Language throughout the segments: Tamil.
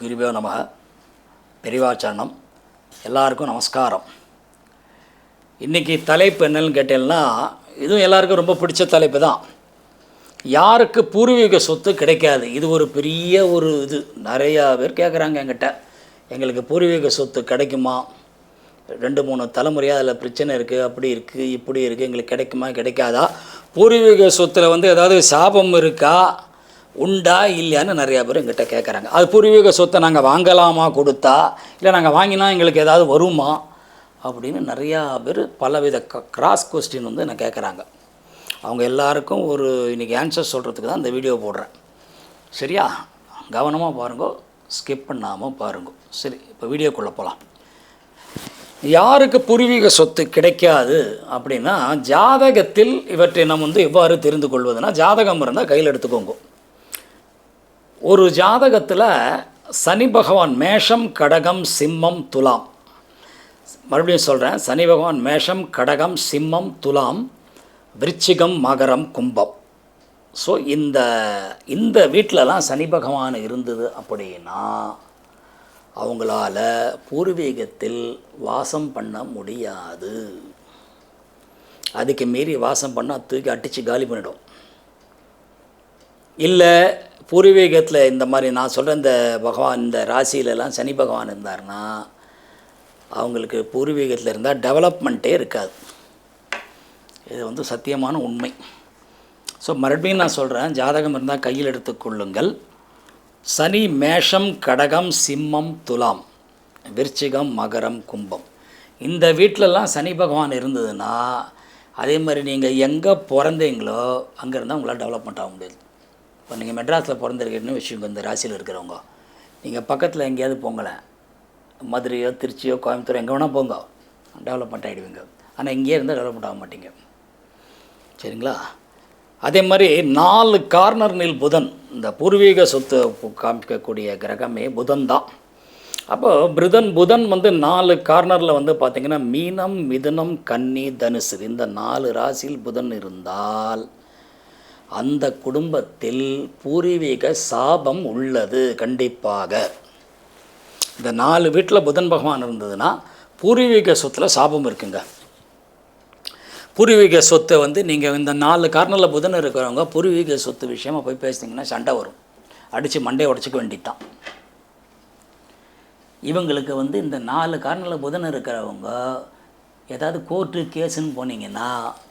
குருவே நம பெரிவாச்சரணம் எல்லாருக்கும் நமஸ்காரம். இன்றைக்கி தலைப்பு என்னன்னு கேட்டீங்கன்னா இதுவும் எல்லாருக்கும் ரொம்ப பிடிச்ச தலைப்பு தான். யாருக்கு பூர்வீக சொத்து கிடைக்காது? இது ஒரு பெரிய ஒரு இது. நிறையா பேர் கேட்குறாங்க என்கிட்ட. எங்களுக்கு பூர்வீக சொத்து கிடைக்குமா? ரெண்டு மூணு தலைமுறையாக அதில் பிரச்சனை இருக்குது அப்படி இருக்குது இப்படி இருக்குது எங்களுக்கு கிடைக்குமா கிடைக்காதா? பூர்வீக சொத்தில் வந்து ஏதாவது சாபம் இருக்கா? உண்டா இல்லையான்னு நிறையா பேர் எங்கிட்ட கேட்குறாங்க அது பூர்வீக சொத்தை நாங்கள் வாங்கலாமா கொடுத்தா? இல்லை நாங்கள் வாங்கினா எங்களுக்கு ஏதாவது வருமா? அப்படின்னு நிறையா பேர் பலவித கிராஸ் கொஸ்டின் வந்து நான் கேட்குறாங்க அவங்க எல்லாருக்கும் ஒரு இன்றைக்கி ஆன்சர் சொல்கிறதுக்கு தான் இந்த வீடியோ போடுறேன். சரியா? கவனமாக பாருங்க ஸ்கிப் பண்ணாமல் பாருங்க. சரி இப்போ வீடியோக்குள்ளே போகலாம் யாருக்கு பூர்வீக சொத்து கிடைக்காது அப்படின்னா ஜாதகத்தில் இவற்றை நம்ம வந்து எவ்வாறு தெரிந்து கொள்வதுன்னா ஜாதகம் இருந்தால் கையில் எடுத்துக்கோங்க. ஒரு ஜாதகத்தில் சனி பகவான் மேஷம் கடகம் சிம்மம் துலாம். மறுபடியும் சொல்கிறேன் சனி பகவான் மேஷம் கடகம் சிம்மம் துலாம் விருச்சிகம் மகரம் கும்பம். ஸோ இந்த இந்த வீட்டிலலாம் சனி பகவான் இருந்தது அப்படின்னா அவங்களால பூர்வீகத்தில் வாசம் பண்ண முடியாது. அதுக்கு மீறி வாசம் பண்ணால் தூக்கி அடித்து காலி பண்ணிடும். இல்லை பூர்வீகத்தில் இந்த மாதிரி நான் சொல்கிற இந்த பகவான் இந்த ராசியிலலாம் சனி பகவான் இருந்தார்னா அவங்களுக்கு பூர்வீகத்தில் இருந்தால் டெவலப்மெண்ட்டே இருக்காது. இது வந்து சத்தியமான உண்மை. ஸோ மறுபடியும் நான் சொல்கிறேன் ஜாதகம் இருந்தால் கையில் எடுத்துக்கொள்ளுங்கள் சனி மேஷம் கடகம் சிம்மம் துலாம் விருச்சிகம் மகரம் கும்பம். இந்த வீட்டிலலாம் சனி பகவான் இருந்ததுன்னா அதே மாதிரி நீங்கள் எங்கே பிறந்தீங்களோ அங்கே இருந்தால் உங்களால் டெவலப்மெண்ட் ஆக முடியாது. இப்போ நீங்கள் மெட்ராஸில் பிறந்திருக்கீங்கன்னு விஷயம் இந்த ராசியில் இருக்கிறவங்க. நீங்கள் பக்கத்தில் எங்கேயாவது போங்களேன் மதுரையோ திருச்சியோ கோயம்புத்தூர் எங்கே வேணால் போங்க. டெவலப்மெண்ட் ஆகிடுவீங்க ஆனால் இங்கேயே இருந்தால் டெவலப்மெண்ட் ஆக மாட்டீங்க. சரிங்களா? அதே மாதிரி நாலு கார்னர்னில் புதன். இந்த பூர்வீக சொத்து காமிக்கக்கூடிய கிரகமே புதன் தான். அப்போ புதன் புதன் வந்து நாலு கார்னரில் வந்து பார்த்திங்கன்னா மீனம் மிதுனம் கன்னி தனுசு. இந்த நாலு ராசியில் புதன் இருந்தால் அந்த குடும்பத்தில் பூர்வீக சாபம் உள்ளது கண்டிப்பாக. இந்த நாலு வீட்டில் புதன் பகவான் இருந்ததுன்னா பூர்வீக சொத்தில் சாபம் இருக்குங்க. பூர்வீக சொத்தை வந்து நீங்கள் இந்த நாலு கார்னரில் புதன் இருக்கிறவங்க பூர்வீக சொத்து விஷயமாக போய் பேசுனீங்கன்னா சண்டை வரும். அடித்து மண்டையை உடச்சிக்க வேண்டித்தான். இவங்களுக்கு வந்து இந்த நாலு கார்னரில் புதன் இருக்கிறவங்க ஏதாவது கோர்ட்டு கேஸுன்னு போனீங்கன்னா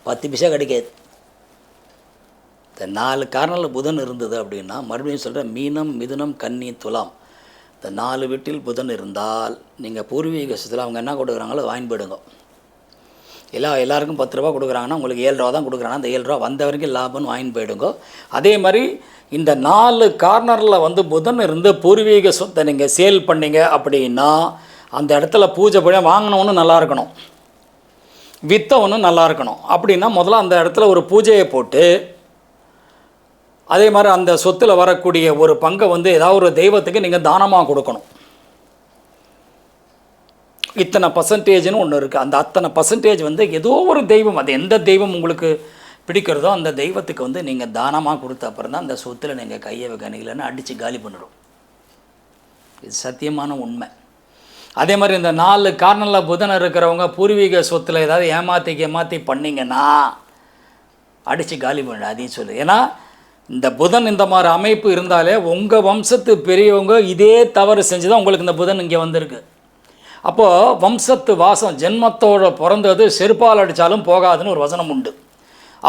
பத்து பைசா கிடைக்காது. இந்த நாலு கார்னரில் புதன் இருந்தது அப்படின்னா மறுபடியும் சொல்கிறேன் மீனம் மிதுனம் கன்னி துலாம். இந்த நாலு வீட்டில் புதன் இருந்தால் நீங்கள் பூர்வீக சொத்தில் அவங்க என்ன கொடுக்குறாங்களோ வாங்கி போயிடுங்க எல்லா எல்லாருக்கும் பத்து ரூபா கொடுக்குறாங்கன்னா உங்களுக்கு ஏழு ரூபா தான் கொடுக்குறாங்கன்னா அந்த ஏழு ரூபா வந்த வரைக்கும் லாபம்னு வாங்கி போயிடுங்க. அதே மாதிரி இந்த நாலு கார்னரில் வந்து புதன் இருந்து பூர்வீக சொத்தை நீங்கள் சேல் பண்ணீங்க அப்படின்னா அந்த இடத்துல பூஜை பண்ண வாங்கினவனும் நல்லா இருக்கணும். விற்றவனும் நல்லா இருக்கணும். அப்படின்னா முதல்ல அந்த இடத்துல ஒரு பூஜையை போட்டு அதே மாதிரி அந்த சொத்தில் வரக்கூடிய ஒரு பங்கை வந்து ஏதாவது ஒரு தெய்வத்துக்கு நீங்கள் தானமாக கொடுக்கணும். இத்தனை பர்சன்டேஜ்னு ஒன்று இருக்குது அந்த அத்தனை பர்சன்டேஜ் வந்து ஏதோ ஒரு தெய்வம் அது எந்த தெய்வம் உங்களுக்கு பிடிக்கிறதோ அந்த தெய்வத்துக்கு வந்து நீங்கள் தானமாக கொடுத்த அப்புறம் தான் அந்த சொத்தில் நீங்கள் கையை வைக்கணிக்கலன்னு அடித்து காலி பண்ணிடும். இது சத்தியமான உண்மை. அதே மாதிரி இந்த நாலு கார்னரில் புதன் இருக்கிறவங்க பூர்வீக சொத்தில் ஏதாவது ஏமாற்றி ஏமாற்றி பண்ணிங்கன்னா அடித்து காலி பண்ணிடும். அதையும் சொல்லு. ஏன்னா இந்த புதன் இந்த மாதிரி அமைப்பு இருந்தாலே உங்கள் வம்சத்து பெரியவங்க இதே தவறு செஞ்சு தான் உங்களுக்கு இந்த புதன் இங்கே வந்திருக்கு. அப்போது வம்சத்து வாசம் ஜென்மத்தோட பிறந்தது செருப்பால் அடித்தாலும் போகாதுன்னு ஒரு வசனம் உண்டு.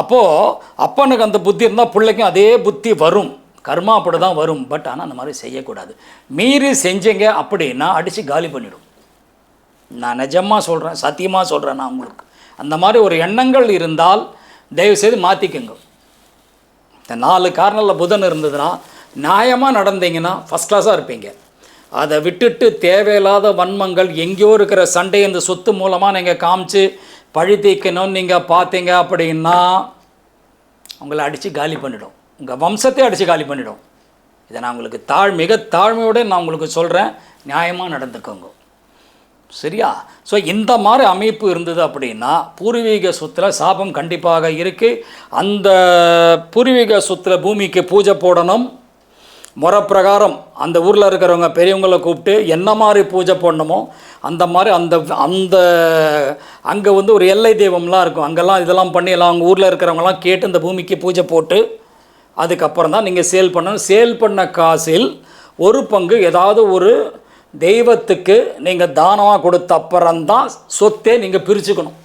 அப்போது அப்பனுக்கு அந்த புத்தி இருந்தால் பிள்ளைக்கும் அதே புத்தி வரும். கர்மா அப்படி தான் வரும். பட் ஆனால் அந்த மாதிரி செய்யக்கூடாது. மீறி செஞ்சீங்க அப்படின்னா அடித்து காலி பண்ணிடும். நான் நிஜமாக சொல்கிறேன் சத்தியமாக சொல்கிறேன் நான் உங்களுக்கு. அந்த மாதிரி ஒரு எண்ணங்கள் இருந்தால் தயவுசெய்து மாற்றிக்கங்க இந்த நாலு கார்னரில் புதன் இருந்ததுன்னா நியாயமாக நடந்தீங்கன்னா ஃபஸ்ட் கிளாஸாக இருப்பீங்க. அதை விட்டுட்டு தேவையில்லாத வன்மங்கள் எங்கேயோ இருக்கிற சண்டை இந்த சொத்து மூலமாக நீங்கள் காமிச்சு பழி தீக்கணும்னு நீங்கள் பார்த்தீங்க அப்படின்னா உங்களை அடித்து காலி பண்ணிடும். உங்கள் வம்சத்தை அடித்து காலி பண்ணிடும். இதை நான் உங்களுக்கு தாழ் மிக தாழ்மையோடு நான் உங்களுக்கு சொல்கிறேன் நியாயமாக நடந்துக்கோங்க. சரியா? ஸோ இந்த மாதிரி அமைப்பு இருந்தது அப்படின்னா பூர்வீக சொத்தில் சாபம் கண்டிப்பாக இருக்குது அந்த பூர்வீக சொத்தில் பூமிக்கு பூஜை போடணும். முறைப்பிரகாரம் அந்த ஊரில் இருக்கிறவங்க பெரியவங்களை கூப்பிட்டு என்ன மாதிரி பூஜை பண்ணணுமோ அந்த மாதிரி அந்த அந்த அங்கே வந்து ஒரு எல்லை தெய்வம்லாம் இருக்கும். அங்கெல்லாம் இதெல்லாம் பண்ணி எல்லாம் அவங்க ஊரில் இருக்கிறவங்கலாம் கேட்டு இந்த பூமிக்கு பூஜை போட்டு அதுக்கப்புறம் தான் நீங்கள் சேல் பண்ணணும். சேல் பண்ண காசில் ஒரு பங்கு ஏதாவது ஒரு தெய்வத்துக்கு நீங்கள் தானமாக கொடுத்த அப்புறம்தான் சொத்தே நீங்கள் பிரிச்சுக்கணும்.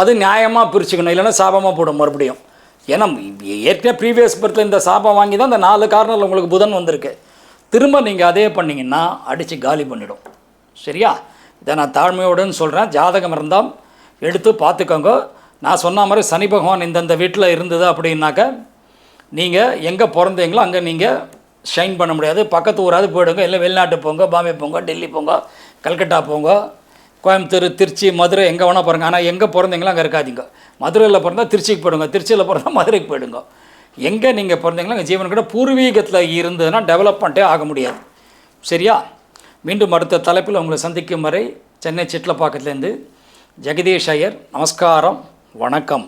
அது நியாயமாக பிரிச்சுக்கணும் இல்லைன்னா சாபமாக போடும் மறுபடியும். ஏன்னா ஏற்கனவே ப்ரீவியஸ் பர்த்தில் இந்த சாபம் வாங்கி தான் இந்த நாலு காரணத்தில் உங்களுக்கு புதன் வந்திருக்கு. திரும்ப நீங்கள் அதே பண்ணிங்கன்னா அடித்து காலி பண்ணிடும். சரியா? இதை நான் தாழ்மையோடுன்னு சொல்கிறேன் ஜாதகம் இருந்தால் எடுத்து பார்த்துக்கோங்க. நான் சொன்ன மாதிரி சனி பகவான் இந்தந்த வீட்டில் இருந்தது அப்படின்னாக்க நீங்கள் எங்கே பிறந்தீங்களோ அங்கே நீங்கள் ஷைன் பண்ண முடியாது. பக்கத்து ஊராது போயிடுங்க. இல்லை வெளிநாட்டு போங்க பாம்பே போங்க டெல்லி போங்க கல்கட்டா போங்க கோயம்புத்தூர் திருச்சி மதுரை எங்கே வேணால் பாருங்க ஆனால் எங்கே பிறந்தீங்களோ அங்கே இருக்காதீங்க. மதுரையில் பிறந்தால் திருச்சிக்கு போயிடுங்க. திருச்சியில் பிறந்தா மதுரைக்கு போயிடுங்க. எங்கே நீங்கள் பிறந்தீங்களோ அங்கே ஜீவன் கூட பூர்வீகத்தில் இருந்ததுன்னா டெவலப்மெண்ட்டே ஆக முடியாது. சரியா? மீண்டும் அடுத்த தலைப்பில் உங்களை சந்திக்கும் வரை சென்னை சிட்லப்பாக்கத்துலேருந்து ஜெகதீஷ் ஐயர் நமஸ்காரம் வணக்கம்.